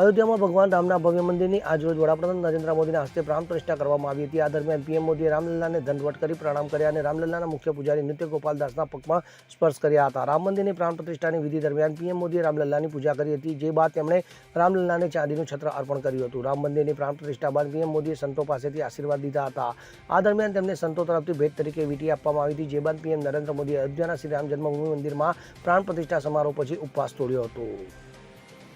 અયોધ્યામાં ભગવાન રામના ભવ્ય મંદિરની આજરોજ વડાપ્રધાન નરેન્દ્ર મોદીના હસ્તે પ્રાણ પ્રતિષ્ઠા કરવામાં આવી હતી. આ દરમિયાન પીએમ મોદીએ રામલલ્લાને દંડવટ કરી પ્રણામ કર્યા અને રામલલ્લાના મુખ્ય પૂજારી નૃત્ય ગોપાલદાસના પગમાં સ્પર્શ કર્યા હતા. રામ મંદિરની પ્રાણ પ્રતિષ્ઠાની વિધિ દરમિયાન પીએમ મોદીએ રામલલ્લાની પૂજા કરી હતી. જે બાદ તેમણે રામલલ્લાને ચાંદીનું છત્ર અર્પણ કર્યું હતું. રામ મંદિરની પ્રાણ પ્રતિષ્ઠા બાદ પીએમ મોદીએ સંતો પાસેથી આશીર્વાદ લીધા હતા. આ દરમિયાન તેમને સંતો તરફથી ભેટ તરીકે વીંટી આપવામાં આવી હતી. જે બાદ પીએમ નરેન્દ્ર મોદીએ અયોધ્યાના શ્રી રામ જન્મભૂમિ મંદિરમાં પ્રાણ પ્રતિષ્ઠા સમારોહ પછી ઉપવાસ તોડ્યો હતો.